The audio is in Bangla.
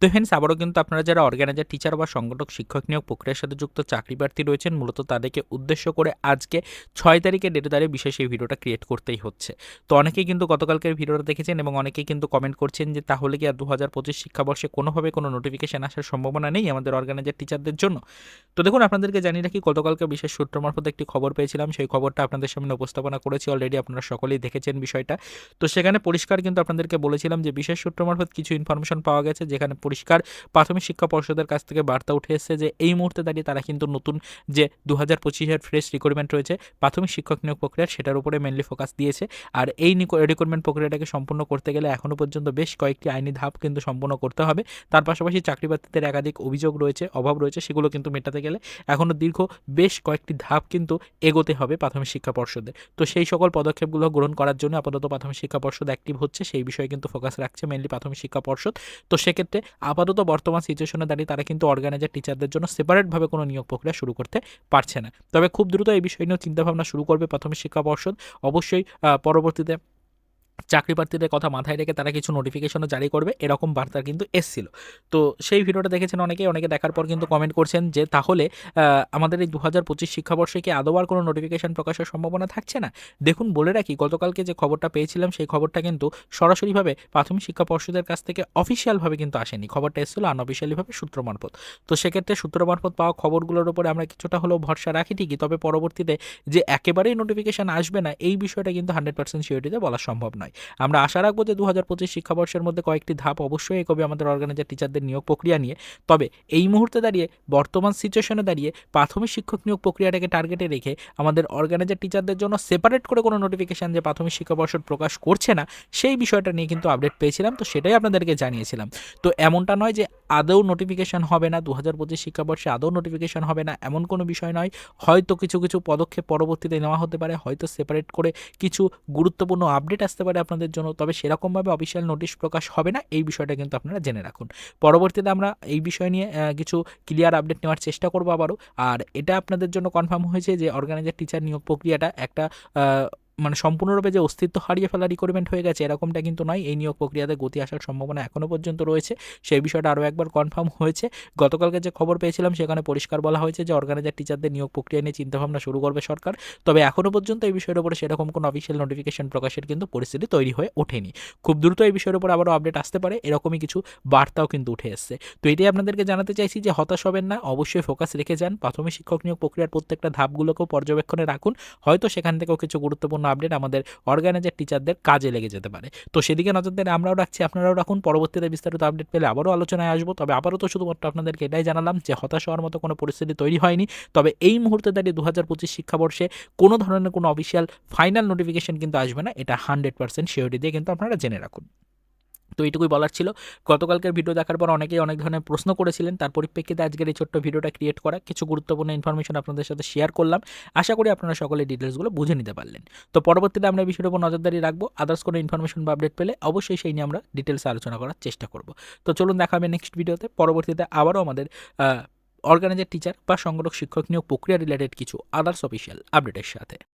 তো ফ্রেন্ডস আবারও কিন্তু আপনারা যারা অর্গানাইজার, টিচার বা সংগঠক, শিক্ষক নিয়োগ প্রক্রিয়ার সাথে যুক্ত চাকরি প্রার্থী রয়েছেন, মূলত তাদেরকে উদ্দেশ্য করে আজকে ছয় তারিখে ডেটে তারিখে বিশেষ এই ভিডিওটা ক্রিয়েট করতেই হচ্ছে। তো অনেকেই কিন্তু গতকালকের ভিডিওটা দেখেছেন এবং অনেকেই কিন্তু কমেন্ট করছেন যে, তাহলে কি আর দু হাজার পঁচিশ শিক্ষাবর্ষে কোনোভাবে কোনো নোটিফিকেশন আসার সম্ভাবনা নেই আমাদের অর্গানাইজার, টিচারদের জন্য? তো দেখুন, আপনাদেরকে জানিয়ে রাখি, গতকালকে বিশেষ সূত্র মারফত একটি খবর পেয়েছিলাম, সেই খবরটা আপনাদের সামনে উপস্থাপনা করেছি অলরেডি আপনারা সকলেই দেখেছেন বিষয়টা। তো সেখানে পরিষ্কার কিন্তু আপনাদেরকে বলেছিলাম যে, বিশেষ সূত্র মারফত কিছু ইনফরমেশন পাওয়া গেছে, যেখানে পরিষ্কার। প্রাথমিক শিক্ষা পর্ষদের কাছ থেকে বার্তা উঠে এসেছে যে, এই মুহূর্তে দাঁড়িয়ে তারা কিন্তু নতুন যে দু হাজার পঁচিশের ফ্রেশ রিক্রুটমেন্ট রয়েছে, প্রাথমিক শিক্ষক নিয়োগ প্রক্রিয়া সেটার উপরে মেনলি ফোকাস দিয়েছে। আর এই রিক্রুটমেন্ট প্রক্রিয়াটাকে সম্পূর্ণ করতে গেলে এখনও পর্যন্ত বেশ কয়েকটি আইনি ধাপ কিন্তু সম্পূর্ণ করতে হবে। তার পাশাপাশি চাকরি প্রার্থীদের একাধিক অভিযোগ রয়েছে, অভাব রয়েছে, সেগুলো কিন্তু মেটাতে গেলে এখনও দীর্ঘ বেশ কয়েকটি ধাপ কিন্তু এগোতে হবে প্রাথমিক শিক্ষা পর্ষদে তো সেই সকল পদক্ষেপগুলো গ্রহণ করার জন্য আপাতত প্রাথমিক শিক্ষা পর্ষদ অ্যাক্টিভ হচ্ছে, সেই বিষয়ে কিন্তু ফোকাস রাখছে মেনলি প্রাথমিক শিক্ষা পর্ষদ। তো সেক্ষেত্রে আপাতত বর্তমান সিচুয়েশনে দাঁড়িয়ে তারা কিন্তু অর্গানাইজার টিচারদের জন্য সেপারেটভাবে কোনো নিয়োগ প্রক্রিয়া শুরু করতে পারছে না। তবে খুব দ্রুত এই বিষয় নিয়েও চিন্তাভাবনা শুরু করবে প্রাথমিক শিক্ষা পর্ষদ। অবশ্যই পরবর্তীতে চাকরি প্রার্থীদের কথা মাথায় রেখে তারা কিছু নোটিফিকেশনও জারি করবে, এরকম বার্তা কিন্তু এসছিল। তো সেই ভিডিওটা দেখেছেন অনেকে অনেকে দেখার পর কিন্তু কমেন্ট করছেন যে, তাহলে আমাদের এই দু হাজার পঁচিশ শিক্ষাবর্ষে কি আদৌ আর কোনো নোটিফিকেশন প্রকাশের সম্ভাবনা থাকছে না? দেখুন, বলে রাখি, গতকালকে যে খবরটা পেয়েছিলাম, সেই খবরটা কিন্তু সরাসরিভাবে প্রাথমিক শিক্ষা পর্ষদের কাছ থেকে অফিসিয়ালভাবে কিন্তু আসেনি। খবরটা এসেছিল আনঅফিসিয়ালিভাবে সূত্র মারফত। তো সেক্ষেত্রে সূত্র মারফত পাওয়া খবরগুলোর উপরে আমরা কিছুটা হলেও ভরসা রাখি ঠিকই, তবে পরবর্তীতে যে একেবারেই নোটিফিকেশন আসবে না, এই বিষয়টা কিন্তু হান্ড্রেড পার্সেন্ট সিওরিটিতে বলা সম্ভব নয়। আমরা আশা রাখব যে দু হাজার পঁচিশ শিক্ষাবর্ষের মধ্যে কয়েকটি ধাপ অবশ্যই এগোবে আমাদের অর্গানাইজার টিচারদের নিয়োগ প্রক্রিয়া নিয়ে। তবে এই মুহূর্তে দাঁড়িয়ে, বর্তমান সিচুয়েশনে দাঁড়িয়ে প্রাথমিক শিক্ষক নিয়োগ প্রক্রিয়াটাকে টার্গেটে রেখে আমাদের অর্গানাইজার টিচারদের জন্য সেপারেট করে কোনো নোটিফিকেশান যে প্রাথমিক শিক্ষাবর্ষ প্রকাশ করছে না, সেই বিষয়টা নিয়ে কিন্তু আপডেট পেয়েছিলাম। তো সেটাই আপনাদেরকে জানিয়েছিলাম। তো এমনটা নয় যে আদৌ নোটিফিকেশান হবে না দু হাজার পঁচিশ শিক্ষাবর্ষে আদৌ নোটিফিকেশান হবে না, এমন কোনো বিষয় নয়। হয়তো কিছু কিছু পদক্ষেপ পরবর্তীতে নেওয়া হতে পারে, হয়তো সেপারেট করে কিছু গুরুত্বপূর্ণ আপডেট আসতে পারে আপনাদের জন্য, তবে সেরকমভাবে অফিসিয়াল নোটিশ প্রকাশ হবে না, এই বিষয়টা কিন্তু আপনারা জেনে রাখুন। পরবর্তীতে আমরা এই বিষয় নিয়ে কিছু ক্লিয়ার আপডেট নেওয়ার চেষ্টা করব আবারও। আর এটা আপনাদের জন্য কনফার্ম হয়েছে যে অর্গানাইজার টিচার নিয়োগ প্রক্রিয়াটা একটা মানে সম্পূর্ণরূপে যে অস্তিত্ব হারিয়ে ফেলা রিক্রুটমেন্ট হয়ে গেছে, এরকমটা কিন্তু নয়। এই নিয়োগ প্রক্রিয়াতে গতি আসার সম্ভাবনা এখনও পর্যন্ত রয়েছে। সেই বিষয়টা আরও একবার কনফার্ম হয়েছে। গতকালকে যে খবর পেয়েছিলাম, সেখানে পরিষ্কার বলা হয়েছে যে অর্গানাইজার টিচারদের নিয়োগ প্রক্রিয়া নিয়ে চিন্তাভাবনা শুরু করবে সরকার। তবে এখনও পর্যন্ত এই বিষয়ের উপরে সেরকম কোনো অফিসিয়াল নোটিফিকেশন প্রকাশের কিন্তু পরিস্থিতি তৈরি হয়ে ওঠেনি। খুব দ্রুত এই বিষয়ের উপর আবারও আপডেট আসতে পারে, এরকমই কিছু বার্তাও কিন্তু উঠে এসছে। তো এটাই আপনাদেরকে জানাতে চাইছি যে হতাশ হবেন না, অবশ্যই ফোকাস রেখে যান। প্রাথমিক শিক্ষক নিয়োগ প্রক্রিয়ার প্রত্যেকটা ধাপগুলোকেও পর্যবেক্ষণে রাখুন। হয়তো সেখান থেকেও কিছু গুরুত্বপূর্ণ আপডেট আমাদের অর্গানাইজার টিচারদের কাজে লেগে যেতে পারে। তো সেদিকে নজর দেন আমরাও রাখছি, আপনারাও রাখুন। পরবর্তীতে বিস্তারিত আপডেট পেলে আবারও আলোচনায় আসব। তবে আবারও তো শুধুমাত্র আপনাদেরকে এটাই জানালাম যে হতাশ হওয়ার মতো কোনো পরিস্থিতি তৈরি হয়নি। তবে এই মুহূর্তে দাঁড়িয়ে দু হাজার পঁচিশ শিক্ষাবর্ষে কোনো ধরনের কোনো অফিসিয়াল ফাইনাল নোটিফিকেশন কিন্তু আসবে না। এটা হান্ড্রেড পার্সেন্ট সিওরিটি দিয়ে কিন্তু আপনারা জেনে রাখুন। তো এইটুকুই বলার ছিল। গতকালকের ভিডিও দেখার পর অনেকেই অনেক ধরনের প্রশ্ন করেছিলেন। তার পরিপ্রেক্ষিতে আজকের এই ছোট্ট ভিডিওটা ক্রিয়েট করা কিছু গুরুত্বপূর্ণ ইনফরমেশন আপনাদের সাথে শেয়ার করলাম। আশা করি আপনারা সকলে ডিটেলসগুলো বুঝে নিতে পারলেন। তো পরবর্তীতে আমরা বিষয়ের উপর নজরদারি রাখব। আদার্স কোনো ইনফরমেশন বা আপডেট পেলে অবশ্যই সেই নিয়ে আমরা ডিটেলসে আলোচনা করার চেষ্টা করব। তো চলুন দেখা হবে নেক্সট ভিডিওতে পরবর্তীতে আবারও আমাদের অর্গানাইজার টিচার বা সংগঠক, শিক্ষক নিয়োগ প্রক্রিয়া রিলেটেড কিছু আদার্স অফিসিয়াল আপডেটের সাথে।